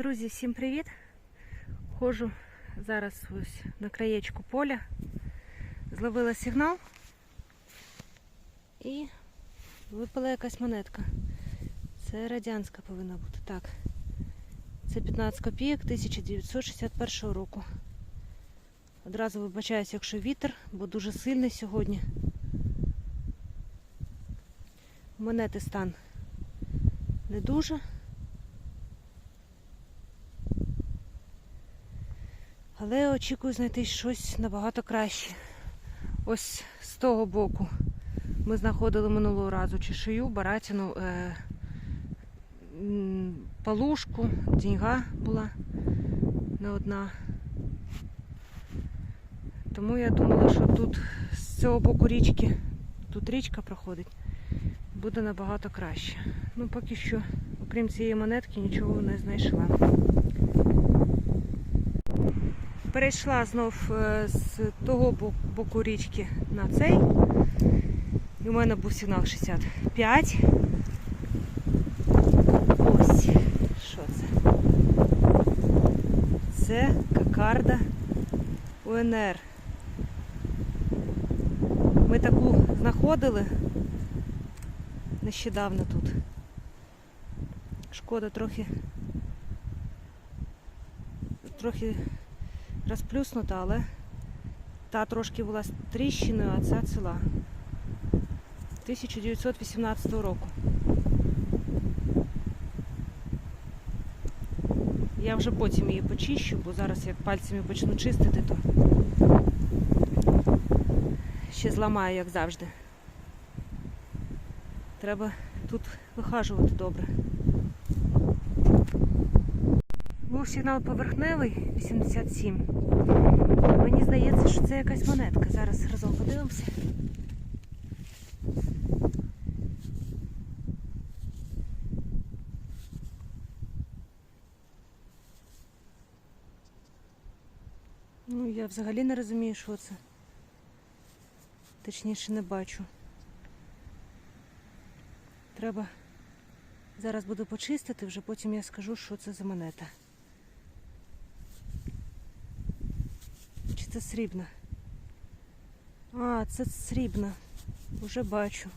Друзі, всім привіт! Ходжу зараз ось на краєчку поля, зловила сигнал і випала якась монетка. Це радянська повинна бути. Так. Це 15 копійок 1961 року. Одразу вибачаюсь, якщо вітер, бо дуже сильний сьогодні. Монети стан не дуже. Але очікую знайти щось набагато краще. Ось з того боку ми знаходили минулого разу чешию, баратину, е, палушку, діньга була не одна. Тому я думала, що тут з цього боку річки, тут річка проходить, буде набагато краще. Ну, поки що, окрім цієї монетки, нічого не знайшла. Перейшла знов е, з того боку річки на цей. І у мене був сигнал 65. Ось, що це? Це кокарда УНР. Ми таку знаходили нещодавно тут. Шкода трохи трохи розплюснута, але та трошки була тріщиною, а ця ціла. 1918 року. Я вже потім її почищу, бо зараз як пальцями почну чистити, то ще зламаю, як завжди. Треба тут вихажувати добре. Був сигнал поверхневий 87. Мені здається, що це якась монетка. Зараз разом подивимося. Ну, я взагалі не розумію, що це. Точніше не бачу. Треба зараз буду почистити, вже потім я скажу, що це за монета. Це срібна? А, це срібна. Уже бачу.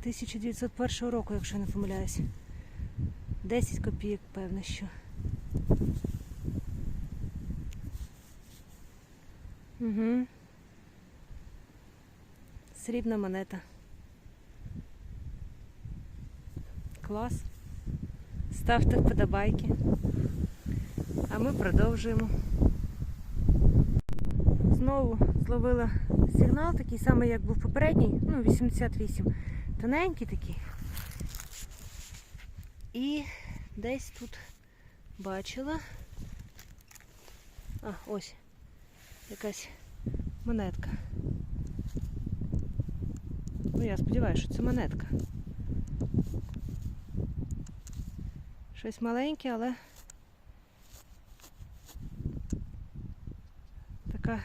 1901 року, якщо не помиляюсь. 10 копійок, певно, що. Угу. Срібна монета. Клас. Ставте вподобайки. А ми продовжуємо. Знову зловила сигнал, такий самий, як був попередній, ну, 88. Тоненький такий. І десь тут бачила. А, ось. Якась монетка. Ну, я сподіваюся, що це монетка. Щось маленьке, але така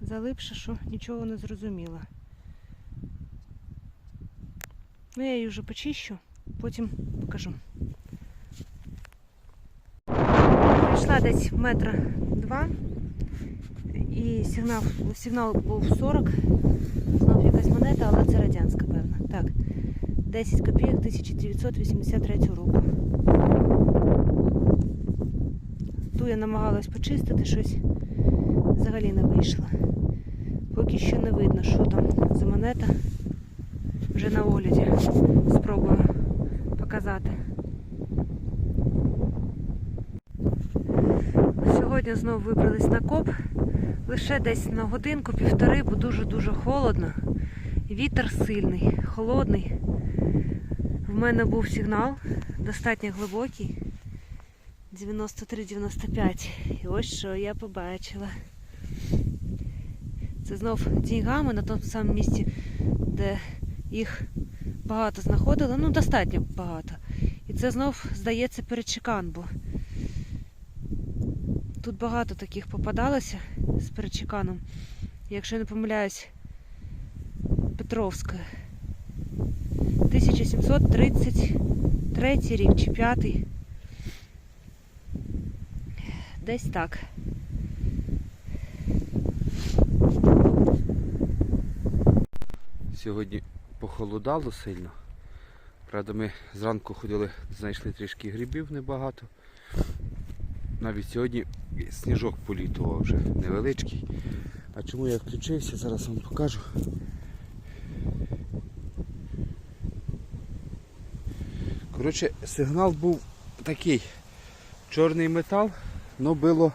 залипша, що нічого не зрозуміла. Ну, я її вже почищу, потім покажу. Прийшла десь метра два. І сигнал, сигнал був 40. Знов якась монета, але це радянська, певно. Так. 10 копійок 1983 року. Ту я намагалась почистити щось. Взагалі не вийшло. Поки що не видно, що там за монета. Вже на огляді. Спробую показати. Сьогодні знову вибрались на коп. Лише десь на годинку-півтори, бо дуже-дуже холодно. Вітер сильний, холодний. В мене був сигнал, достатньо глибокий. 93-95. І ось що я побачила. Це знов деньгами на тому самому місці, де їх багато знаходили. Ну, достатньо багато. І це знов, здається, перечекан, бо тут багато таких попадалося з перечеканом. Якщо я не помиляюсь, Петровська. 1730 Третій рік чи п'ятий. Десь так. Сьогодні похолодало сильно. Правда, ми зранку ходили, знайшли трішки грибів небагато. Навіть сьогодні сніжок політував вже невеличкий. А чому я включився, зараз вам покажу. Коротше, сигнал був такий. Чорний метал, але було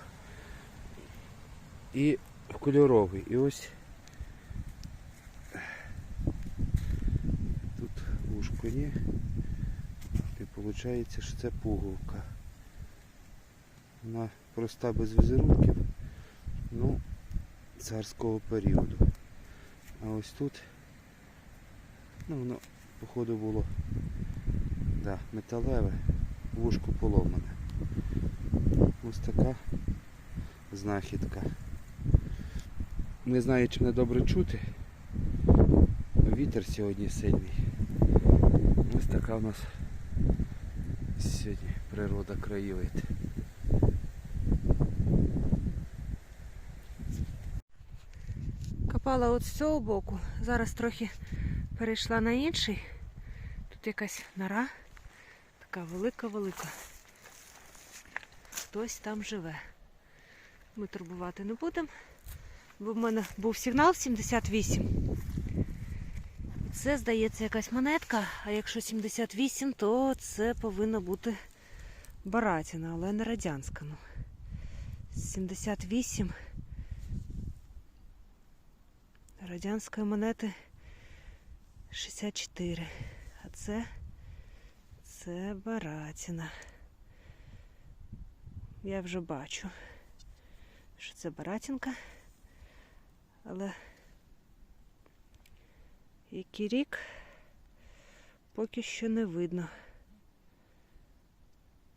і кольоровий. І ось Тут вушко є. І виходить, що це пуговка. Вона проста без візерунків. Ну, царського періоду. А ось тут, ну воно, походу було да, металеве, вушко поломане. Ось така знахідка. Не знаю, чи мене добре чути. Вітер сьогодні сильний. Ось така у нас сьогодні природа краєвид. Копала от з цього боку. Зараз трохи перейшла на інший. Тут якась нора. Така велика-велика. Хтось там живе. Ми турбувати не будемо. Бо в мене був сигнал 78. Це, здається, якась монетка, а якщо 78, то це повинна бути Баратіна, але не радянська. Ну. 78 радянської монети 64. А це, це Баратіна. Я вже бачу, що це Баратінка. Але який рік поки що не видно.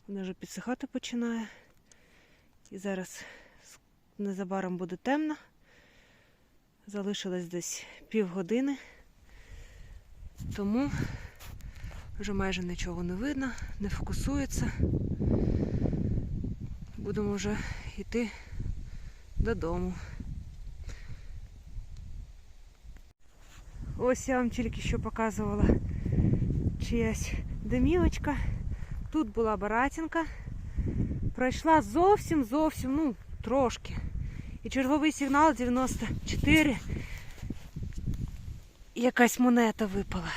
Вона вже підсихати починає. І зараз незабаром буде темно. Залишилось десь півгодини. Тому вже майже нічого не видно, не фокусується. Будемо вже йти додому. Ось я вам тільки що показувала чиясь домівочка. Тут була баратінка. Пройшла зовсім зовсім, ну, трошки. І черговий сигнал 94. І якась монета випала.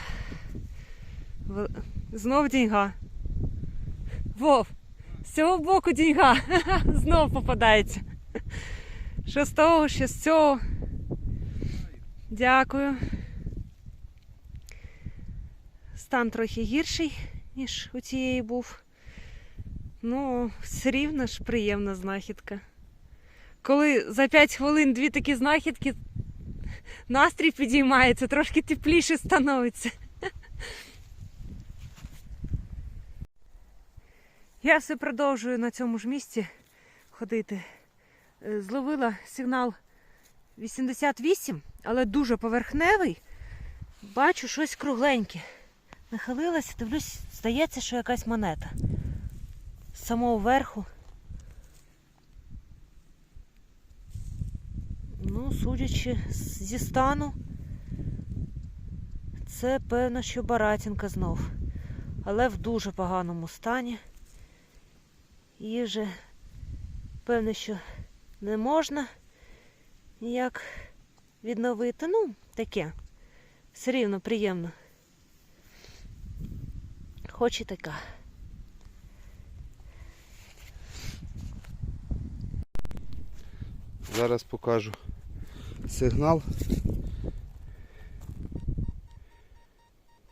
Знов деньга. Вов, з цього боку деньга. Знов попадається. Що з того, що з цього. Дякую. Стан трохи гірший, ніж у цієї був. Ну, все рівно ж приємна знахідка. Коли за 5 хвилин дві такі знахідки, настрій підіймається, трошки тепліше становиться. Я все продовжую на цьому ж місці ходити. Е, Зловила сигнал 88, але дуже поверхневий. Бачу щось кругленьке. Нахилилася, дивлюсь, здається, що якась монета. З самого верху. Ну, судячи зі стану, це певно, що Баратінка знов. Але в дуже поганому стані. Її вже певно, що не можна ніяк відновити. Ну, таке. Все рівно приємно. Хоч і така. Зараз покажу сигнал.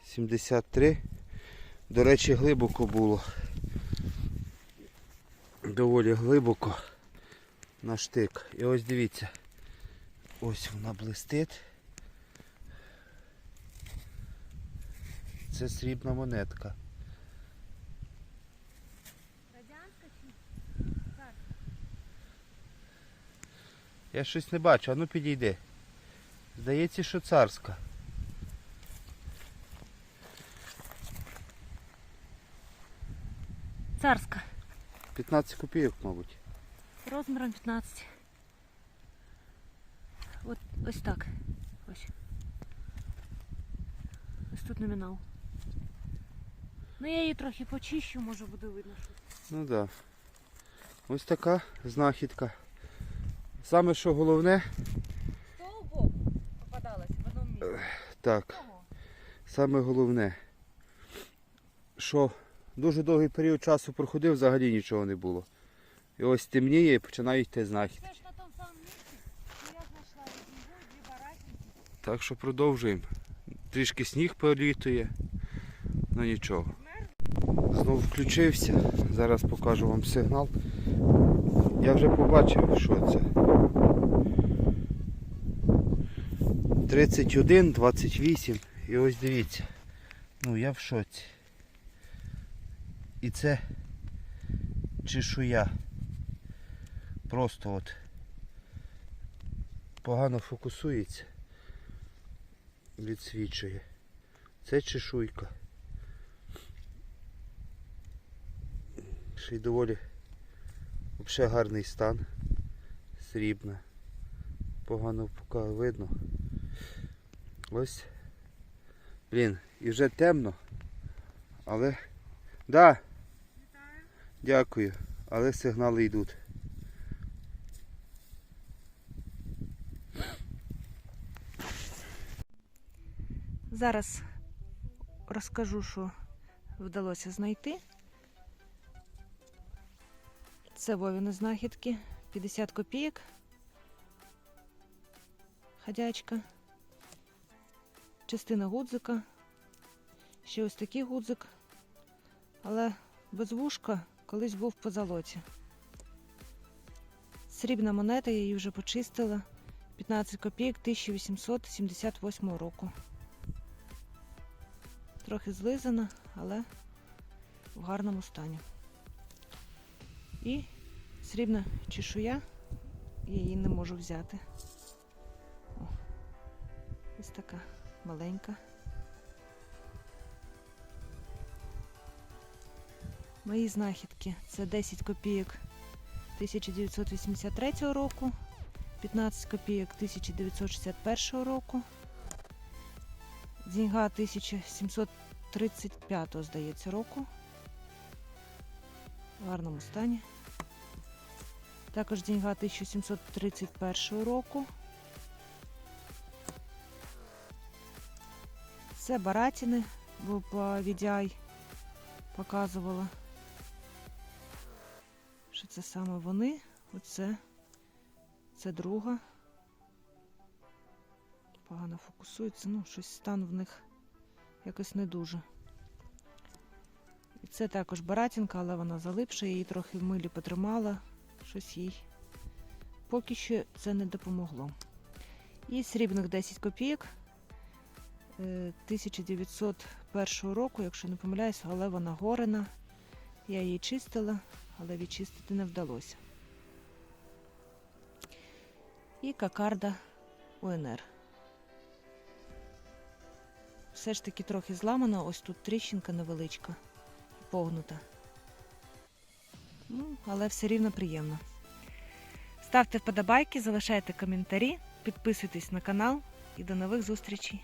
73. До речі, глибоко було. Доволі глибоко на штик. І ось дивіться. Ось вона блистить. Це срібна монетка. Я щось не бачу, а ну підійди. Здається, що царська. Швейцарська. 15 копійок, мабуть. Розміром 15. От ось так. Ось. Ось тут номінал. Ну я її трохи почищу, може буде видно. Ну так. Да. Ось така знахідка. Саме що головне, З того в одному місці. так, саме головне, що дуже довгий період часу проходив, взагалі нічого не було. І ось темніє і починають йти знахідки. Це ж на тому самому місці, я знайшла дві дві баратинки. Так що продовжуємо. Трішки сніг політує, ну нічого. Знову включився. Зараз покажу вам сигнал. Я вже побачив, що це. 31, 28. І ось дивіться. Ну я в шоці. І це чешуя. Просто от погано фокусується відсвічує. Це чешуйка. Ще й доволі взагалі гарний стан. Срібна. Погано поки видно. Ось. Блін, і вже темно. Але. Да. Дякую. Але сигнали йдуть. Зараз розкажу, що вдалося знайти. Це Вовіни знахідки. 50 копійок. Ходячка. Частина гудзика. Ще ось такий гудзик. Але без вушка колись був по золоті. Срібна монета, я її вже почистила. 15 копійок 1878 року. Трохи злизана, але в гарному стані. І срібна чешуя, я її не можу взяти. О, ось така маленька. Мої знахідки це 10 копійок 1983 року, 15 копійок 1961 року. Деньга 1735, здається, року. В гарному стані. Також деньга 1731 року. Це баратіни, бо по VDI показувала, що це саме вони. Оце це друга. Погано фокусується, ну, щось стан в них якось не дуже. І це також баратінка, але вона залипша, її трохи в милі потримала, щось їй. Поки що це не допомогло. І срібних 10 копійок 1901 року, якщо не помиляюсь, але вона. Я її чистила, але відчистити не вдалося. І кокарда УНР. Все ж таки трохи зламана, ось тут тріщинка невеличка, погнута. Ну, але все рівно приємно. Ставте вподобайки, залишайте коментарі, підписуйтесь на канал і до нових зустрічей!